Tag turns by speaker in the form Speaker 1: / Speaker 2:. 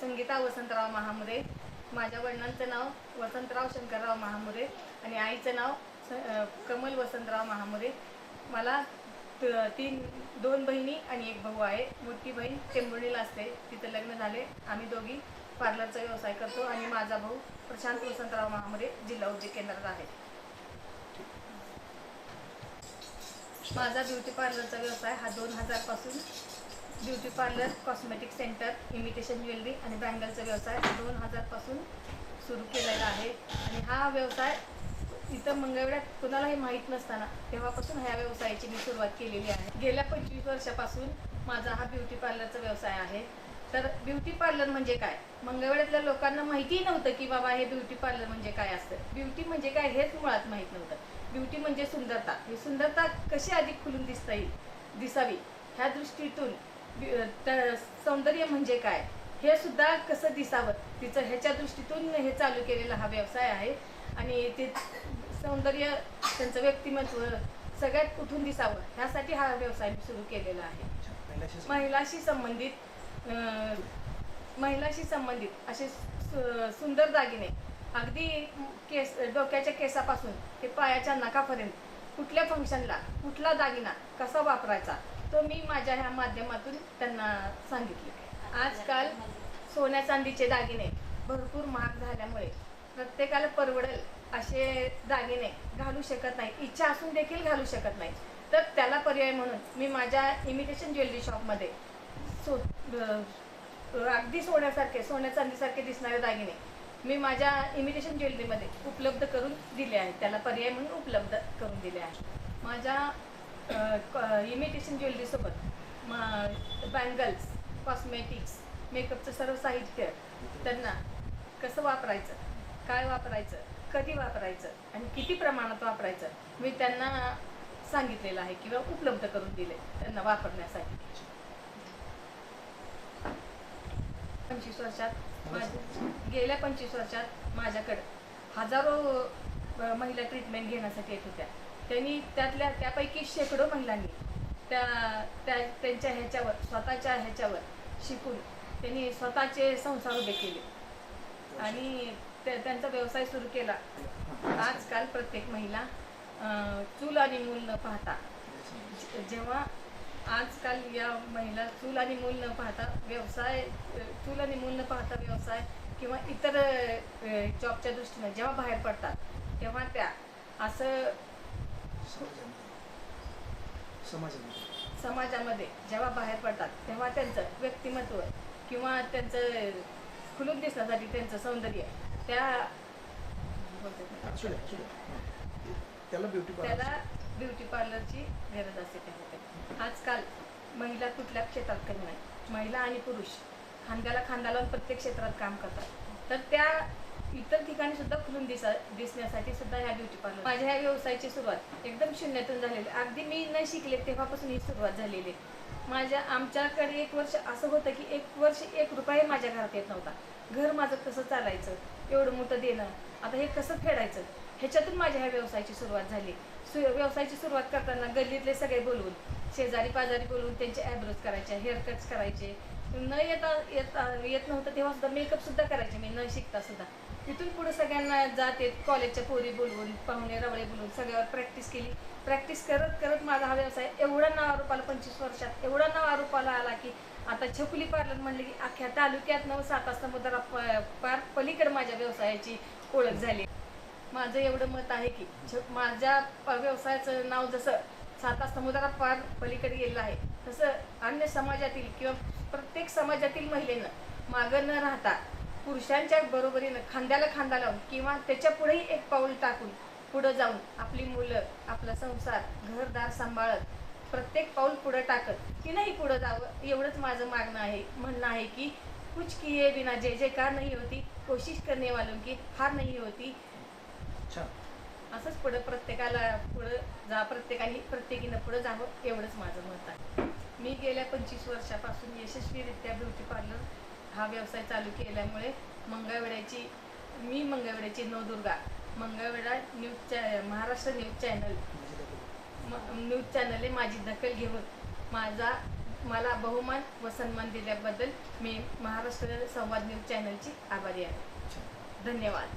Speaker 1: संगीता वसंतराव महामुरे. माझ्या वडिलांचं नाव वसंतराव शंकरराव महामुरे आणि आईचं नाव कमल वसंतराव महामुरे. मला तीन दोन बहिणी आणि एक भाऊ आहे. मोठी बहीण टेंबुर्णीला असते. तिथं लग्न झाले. आम्ही दोघी पार्लरचा व्यवसाय करतो आणि माझा भाऊ प्रशांत वसंतराव महामुरे जिल्हा उद्योग केंद्रात आहे. माझा ब्युटी पार्लरचा व्यवसाय हा दोन हजारपासून beauty parlour cosmetic centre imitation jewellery आणि बँगलचा व्यवसाय दोन हजारपासून सुरू केलेला आहे. आणि हा व्यवसाय इथं मंगळवेड्यात कुणालाही माहीत नसताना तेव्हापासून ह्या व्यवसायाची मी सुरुवात केलेली आहे. गेल्या पंचवीस वर्षापासून माझा हा ब्युटी पार्लरचा व्यवसाय आहे. तर ब्युटी पार्लर म्हणजे काय? मंगळवेड्यातल्या लोकांना माहितीही नव्हतं की बाबा हे ब्युटी पार्लर म्हणजे काय असतं. ब्युटी म्हणजे काय हेच मुळात माहीत नव्हतं. ब्युटी म्हणजे सुंदरता. ही सुंदरता कशी अधिक खुलून दिसता येईल? दिसावी. ह्या दृष्टीतून सौंदर्य म्हणजे काय? हे सुद्धा कसं दिसावं? तिचं ह्याच्या दृष्टीतून हे चालू केलेला हा व्यवसाय आहे. आणि ते सौंदर्य त्यांचं व्यक्तिमत्व सगळ्यात कुठून दिसावं? ह्यासाठी हा व्यवसाय सुरू केलेला आहे. महिलाशी संबंधित महिलाशी संबंधित असे सुंदर दागिने. अगदी केस डोक्याच्या केसापासून ते पायाच्या नखापर्यंत कुठल्या फंक्शनला कुठला दागिना कसा वापरायचा? तो मी माझ्या ह्या माध्यमातून त्यांना सांगितले. आजकाल सोन्या चांदीचे दागिने भरपूर महाग झाल्यामुळे प्रत्येकाला परवडेल असे दागिने घालू शकत नाही इच्छा असून देखील घालू शकत नाही तर त्याला पर्याय म्हणून मी माझ्या इमिटेशन ज्वेलरी शॉपमध्ये सो अगदी सोन्यासारखे सोन्या चांदीसारखे दिसणारे दागिने मी माझ्या इमिटेशन ज्वेलरीमध्ये उपलब्ध करून दिले आहेत. त्याला पर्याय म्हणून उपलब्ध करून दिले आहे माझ्या इमिटेशन ज्वेलरीसोबत बँगल्स कॉस्मेटिक्स मेकअपचं सर्व साहित्य त्यांना कसं वापरायचं काय वापरायचं कधी वापरायचं आणि किती प्रमाणात वापरायचं मी त्यांना सांगितलेलं आहे किंवा उपलब्ध करून दिले त्यांना वापरण्यासाठी. पंचवीस वर्षात गेल्या पंचवीस वर्षात माझ्याकडं हजारो महिला ट्रीटमेंट घेण्यासाठी येत होत्या. त्यांनी त्यातल्या त्यापैकी शेकडो महिलांनी त्या त्या त्यांच्या ह्याच्यावर स्वतःच्या ह्याच्यावर शिकून त्यांनी स्वतःचे संसार उभे केले. आणि त्या- त्यांचा व्यवसाय सुरू केला. आजकाल प्रत्येक महिला चूल आणि मूल न पाहता जेव्हा आजकाल या महिला चूल आणि मूल न पाहता व्यवसाय चूल आणि मूल न पाहता व्यवसाय किंवा इतर जॉबच्या दृष्टीने जेव्हा बाहेर पडतात तेव्हा त्या असं
Speaker 2: समाजामध्ये
Speaker 1: जेव्हा बाहेर पडतात तेव्हा त्यांचं व्यक्तिमत्व किंवा त्यांचं खुलून दिसण्यासाठी त्यांचं सौंदर्य त्या.
Speaker 2: हां. त्याला ब्युटी
Speaker 1: त्याला
Speaker 2: पार्लर
Speaker 1: ब्युटी पार्लरची गरज असते त्यामध्ये आजकाल महिला कुठल्या क्षेत्रात कमी नाही महिला आणि पुरुष खांद्याला खांदा लावून प्रत्येक क्षेत्रात काम करतात तर त्या इतर ठिकाणी सुद्धा खुलून दिसा दिसण्यासाठी सुद्धा ह्या ब्युटी पार्लर माझ्या ह्या व्यवसायाची सुरुवात एकदम शून्यातून झालेली. अगदी मी न शिकले तेव्हापासून ही सुरुवात झालेली. आहे. माझ्या आमच्याकडे एक वर्ष असं होतं की एक वर्ष एक रुपया माझ्या घरात येत नव्हता. घर माझं कसं चालायचं? एवढं मोठं देणं. आता हे कसं फेडायचं? ह्याच्यातून माझ्या ह्या व्यवसायाची सुरुवात झाली. सु व्यवसायाची सुरुवात करताना गल्लीतले सगळे बोलवून शेजारी पाजारी बोलवून त्यांचे ॲब्रोज करायचे हेअरकट्स करायचे. न येता येता येत नव्हतं तेव्हा सुद्धा मेकअप सुद्धा करायचे. मी न शिकता सुद्धा. तिथून पुढे सगळ्यांना जात येत कॉलेजच्या पोरी बोलवून पाहुणे रवळे बोलवून सगळ्यावर प्रॅक्टिस केली. प्रॅक्टिस करत करत माझा हा व्यवसाय एवढा नाव आरोपाला पंचवीस वर्षात एवढा नावारूपाला आला की आता छकुली पार्लर म्हणले की अख्ख्या तालुक्यात नऊ सात समुद्रा पार पलीकडे माझ्या व्यवसायाची ओळख झाली. माझं एवढं मत आहे की माझ्या प- व्यवसायाचं नाव जसं साता समुद्रा पार पलीकडे गेलेलं आहे तसं अन्य समाजातील किंवा प्रत्येक समाजातील महिलेनं मागं न राहता पुरुषांच्या बरोबरीनं खांद्याला खांदा लावून किंवा त्याच्या पुढेही एक पाऊल टाकून पुढं जाऊन आपली मुलं आपला संसार घरदार सांभाळत प्रत्येक पाऊल पुढं टाकत तिनंही पुढं जावं एवढंच माझं मागणं आहे म्हणणं आहे की कुछ किए बिना जे जे कार नाही होती कोशिश करने वालों की हार नाही होती. असंच पुढं प्रत्येकाला पुढं जा प्रत्येकाने प्रत्येकीनं पुढं जावं एवढंच माझं मत आहे. मी गेल्या पंचवीस वर्षापासून यशस्वीरित्या ब्युटी पार्लर हा व्यवसाय चालू केल्यामुळे मंगळवेड्याची मी मंगळवेड्याची नवदुर्गा मंगळवेढा न्यूज चॅ महाराष्ट्र न्यूज चॅनल. म- न्यूज चॅनलने माझी दखल घेऊन माझा मला बहुमान व सन्मान दिल्याबद्दल मी महाराष्ट्र संवाद न्यूज चॅनलची आभारी आहे. धन्यवाद.